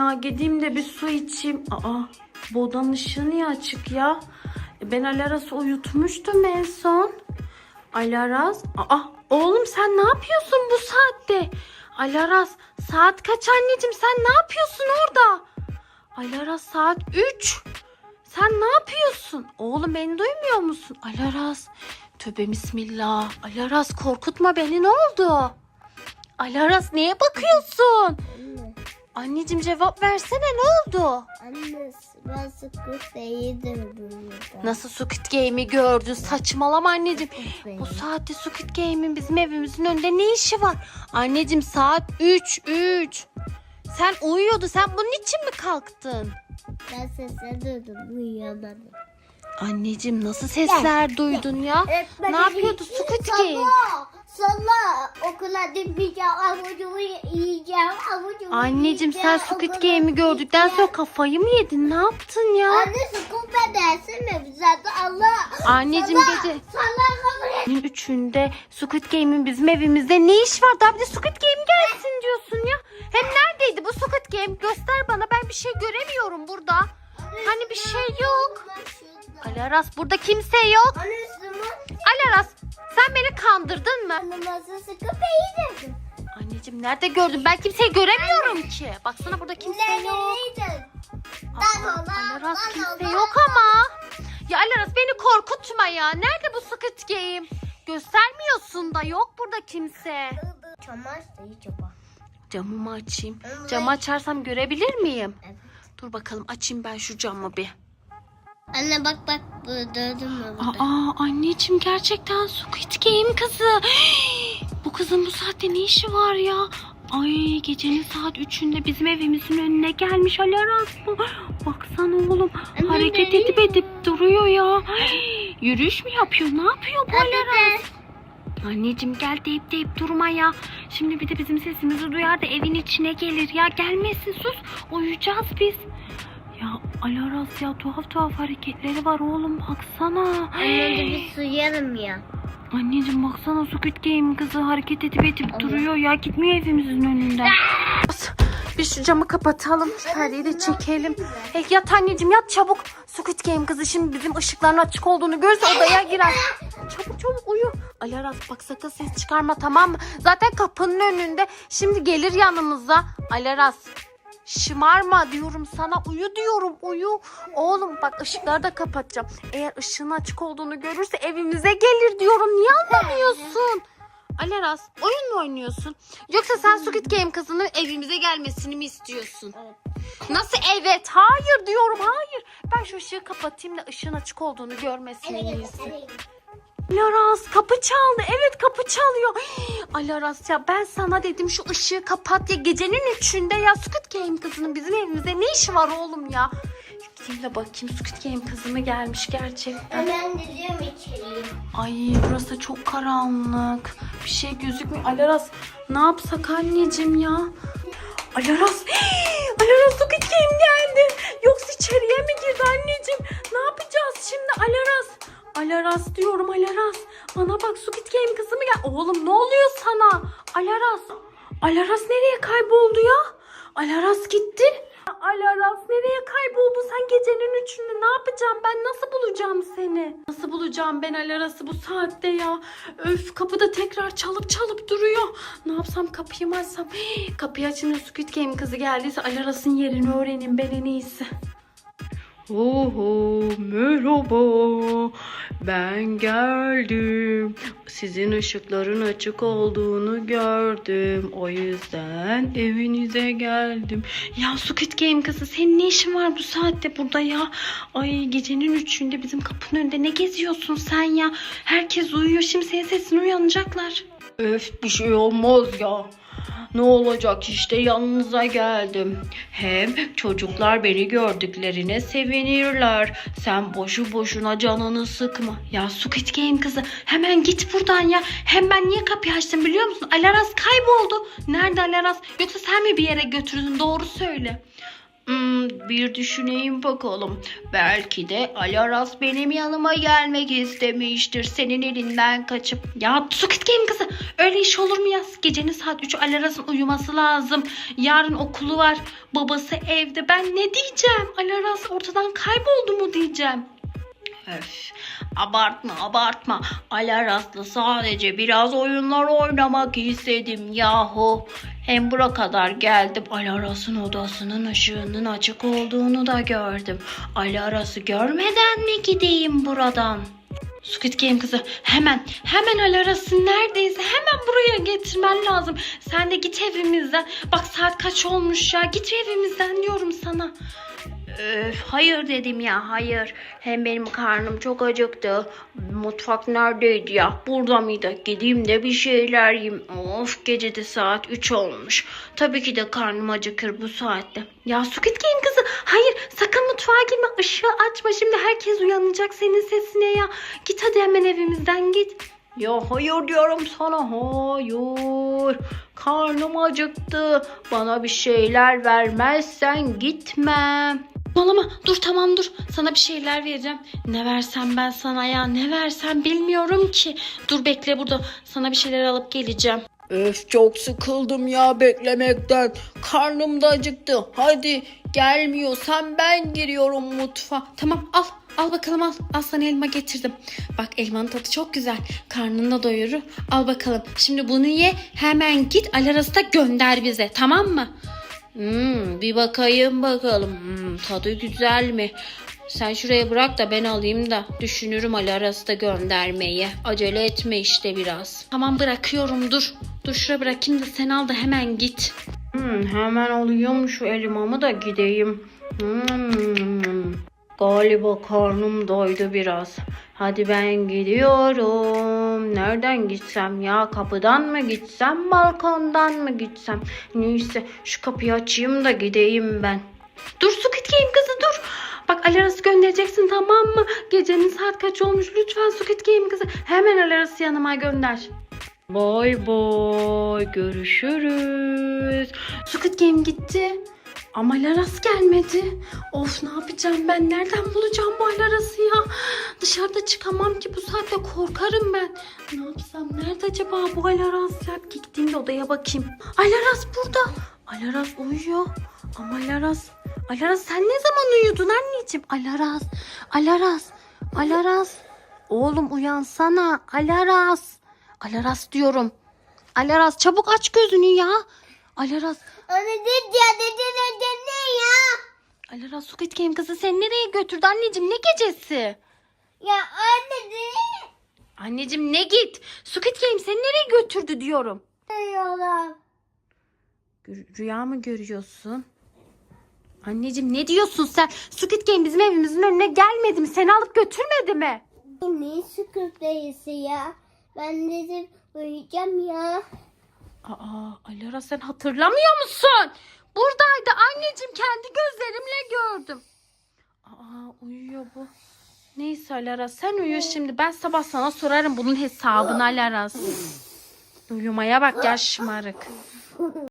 ya. Gideyim de bir su içeyim. Aa bu odanın ışığı niye açık ya? E, Ben Alaras'ı uyutmuştum en son. Alaras. Aa oğlum sen ne yapıyorsun bu saatte? Alaras saat kaç anneciğim sen ne yapıyorsun orada? Alaras saat 3. Sen ne yapıyorsun? Oğlum beni duymuyor musun? Alaras. Tövbe bismillah. Alaras korkutma beni ne oldu? Alaras neye bakıyorsun? Anne, Anneciğim cevap versene ne oldu? anne ben sıkıntı değildim burada. Nasıl Squid Game'i gördün? Saçmalama anneciğim. Bu saatte Squid Game'in bizim evimizin önünde ne işi var? Anneciğim saat 3 3. Sen uyuyordun. Sen bunun için mi kalktın? Ben sesle duydum uyuyamadım. Anneciğim nasıl sesler duydun ya? Ne yapıyordu Squid Game? Sonra okula gitmeyeceğim, avucumu yiyeceğim, avucumu Anneciğim sen Squid Game'i gördükten sonra kafayı mı yedin? Ne yaptın ya? Anne sıkıntı dersin mi bize? Allah. Anneciğim sana- gece Sana. Günün üçünde Squid Game'in bizim evimizde ne iş var? Daha bir de Squid Game gelsin diyorsun ya. Hem neredeydi bu Squid Game? Göster bana ben bir şey göremiyorum burada. Hani bir şey yok. Alaras burada kimse yok. Anne. Alaras sen beni kandırdın mı? Anne nasıl sıkıntı değildim. Anneciğim nerede gördün? Ben kimseyi göremiyorum ki. Baksana burada kimse yok. Aa, Alaras kimse yok ama. Ya Alaras beni korkutma ya. Nerede bu Squid Game? Göstermiyorsun da yok burada kimse. Çamaş değil çaba. Camımı açayım. Camı açarsam görebilir miyim? Evet. Dur bakalım açayım ben şu camı bir. Anne bak bak gördün mü burada? Aa anneciğim gerçekten Squid Game kızı. Bu kızın bu saatte ne işi var ya? Ay gecenin saat 3'ünde bizim evimizin önüne gelmiş Alaraz bu. Baksana oğlum Anne, hareket edip edip duruyor ya. Yürüyüş mü yapıyor? Ne yapıyor bu Alaraz? Anneciğim gel deyip deyip durma ya. Şimdi bir de bizim sesimizi duyar da evin içine gelir ya. Gelmesin sus. Uyuyacağız biz. Ya Alaraz ya tuhaf tuhaf hareketleri var oğlum baksana. Anne bir su yarım ya. Anneciğim baksana Squid Game kızı hareket edip edip Allah. duruyor ya. Gitmiyor evimizin önünden. Bir şu camı kapatalım. Perdeyi de çekelim. Hey, yat anneciğim yat çabuk. Squid Game kızı şimdi bizim ışıkların açık olduğunu görürse odaya girer. Çabuk çabuk uyu. Alaraz bak sakın ses çıkarma tamam mı? Zaten kapının önünde. Şimdi gelir yanımıza. Alaraz şımarma diyorum sana. Uyu diyorum uyu. Oğlum bak ışıkları da kapatacağım. Eğer ışığın açık olduğunu görürse evimize gelir diyorum. Niye anlamıyorsun? Alaraz oyun mu oynuyorsun? Yoksa sen Squid Game kızının evimize gelmesini mi istiyorsun? Nasıl evet? Hayır diyorum hayır. Ben şu ışığı kapatayım da ışığın açık olduğunu görmesin en iyisi. Alaraz kapı çaldı. Evet kapı çalıyor. Hii, Alaraz ya ben sana dedim şu ışığı kapat ya gecenin üçünde ya Squid Game kızının bizim evimizde ne işi var oğlum ya? Gideyim de bakayım Squid Game kızı mı gelmiş gerçekten. Hemen dedim içeriye. Ay burası çok karanlık. Bir şey gözükmüyor. Alaraz ne yapsak anneciğim ya? Alaraz. Hii, Alaraz Squid Game geldi. Yoksa içeriye mi girdi anneciğim? Ne yapacağız şimdi Alaraz? Alaraz diyorum Alaraz. Bana bak Squid Game kızı mı gel? Oğlum ne oluyor sana? Alaraz. Alaraz nereye kayboldu ya? Alaraz gitti. Alaraz nereye kayboldun sen gecenin üçünde ne yapacağım ben nasıl bulacağım seni? Nasıl bulacağım ben Alaras'ı bu saatte ya? Öf kapıda tekrar çalıp çalıp duruyor. Ne yapsam kapıyı açsam? Kapıyı açınca Squid Game kızı geldiyse Alaras'ın yerini öğreneyim ben en iyisi. Oho merhaba. Ben geldim. Sizin ışıkların açık olduğunu gördüm. O yüzden evinize geldim. Ya Squid Game kızı senin ne işin var bu saatte burada ya? Ay gecenin üçünde bizim kapının önünde ne geziyorsun sen ya? Herkes uyuyor şimdi senin sesini uyanacaklar öf bir şey olmaz ya ne olacak işte yanınıza geldim. Hem çocuklar beni gördüklerine sevinirler. Sen boşu boşuna canını sıkma. Ya Squid Game kızı hemen git buradan ya. Hem ben niye kapıyı açtım biliyor musun? Alaras kayboldu. Nerede Alaras? Yoksa sen mi bir yere götürdün? Doğru söyle. Hmm, bir düşüneyim bakalım. Belki de Alaras benim yanıma gelmek istemiştir. Senin elinden kaçıp. Ya Squid Game kızı öyle iş olur mu ya? Gecenin saat 3'ü Alaras'ın uyuması lazım. Yarın okulu var. Babası evde. Ben ne diyeceğim? Alaras ortadan kayboldu mu diyeceğim. Öf, abartma abartma. Alaras'la sadece biraz oyunlar oynamak istedim yahu. Hem bura kadar geldim. Alaras'ın odasının ışığının açık olduğunu da gördüm. Alaras'ı görmeden mi gideyim buradan? Squid Game kızı hemen hemen Alaras'ı neredeyse hemen buraya getirmen lazım. Sen de git evimizden. Bak saat kaç olmuş ya. Git evimizden diyorum sana. Hayır dedim ya hayır. Hem benim karnım çok acıktı. Mutfak neredeydi ya? Burada mıydı? Gideyim de bir şeyler yiyeyim. Of gecede saat 3 olmuş. Tabii ki de karnım acıkır bu saatte. Ya Squid Game kızı hayır sakın mutfağa girme. Işığı açma şimdi herkes uyanacak senin sesine ya. Git hadi hemen evimizden git. Ya hayır diyorum sana hayır. Karnım acıktı. Bana bir şeyler vermezsen gitmem. Malama dur tamam dur. Sana bir şeyler vereceğim. Ne versem ben sana ya ne versem bilmiyorum ki. Dur bekle burada. Sana bir şeyler alıp geleceğim. Öf çok sıkıldım ya beklemekten. Karnım da acıktı. Hadi gelmiyorsan ben giriyorum mutfağa. Tamam al. Al bakalım al. Al sana elma getirdim. Bak elmanın tadı çok güzel. Karnını da doyurur. Al bakalım. Şimdi bunu ye. Hemen git Alaras'ı da gönder bize. Tamam mı? Hmm, bir bakayım bakalım. Hmm, tadı güzel mi? Sen şuraya bırak da ben alayım da düşünürüm Alaras'ı da göndermeyi. Acele etme işte biraz. Tamam bırakıyorum dur. Dur şuraya bırakayım da sen al da hemen git. Hmm, hemen alıyorum şu elmamı da gideyim. Hmm. Galiba karnım doydu biraz. Hadi ben gidiyorum. Nereden gitsem ya? Kapıdan mı gitsem, balkondan mı gitsem? Neyse şu kapıyı açayım da gideyim ben. Dur Squid Game kızı dur. Bak Alaras'ı göndereceksin tamam mı? Gecenin saat kaç olmuş? Lütfen Squid Game kızı hemen Alaras'ı yanıma gönder. Bay bay görüşürüz. Squid Game gitti. Ama Laras gelmedi. Of ne yapacağım ben? Nereden bulacağım bu Laras'ı ya? Dışarıda çıkamam ki bu saatte korkarım ben. Ne yapsam? Nerede acaba bu Alaras ya? Gittiğimde odaya bakayım. Alaras burada. Alaras uyuyor. Ama Alaras... Alaras sen ne zaman uyudun anneciğim? Alaras. Alaras. Alaras. Oğlum uyansana. Alaras. Alaras diyorum. Alaras çabuk aç gözünü ya. Alaras. Anne dedi ya dedi? Alaras Squid Game kızı seni nereye götürdü anneciğim? Ne gecesi? Ya anne dedi. Anneciğim ne git? Squid Game seni nereye götürdü diyorum. Gü- Rüya mı görüyorsun? Anneciğim ne diyorsun sen? Squid Game bizim evimizin önüne gelmedi mi? Seni alıp götürmedi mi? Ne sıkıntıysı ya? Ben dedim uyuyacağım ya. Aa, Alara sen hatırlamıyor musun? Buradaydı anneciğim kendi gözlerimle gördüm. Aa uyuyor bu. Neyse Alara sen uyu şimdi. Ben sabah sana sorarım bunun hesabını Alara. Uyumaya bak ya şımarık.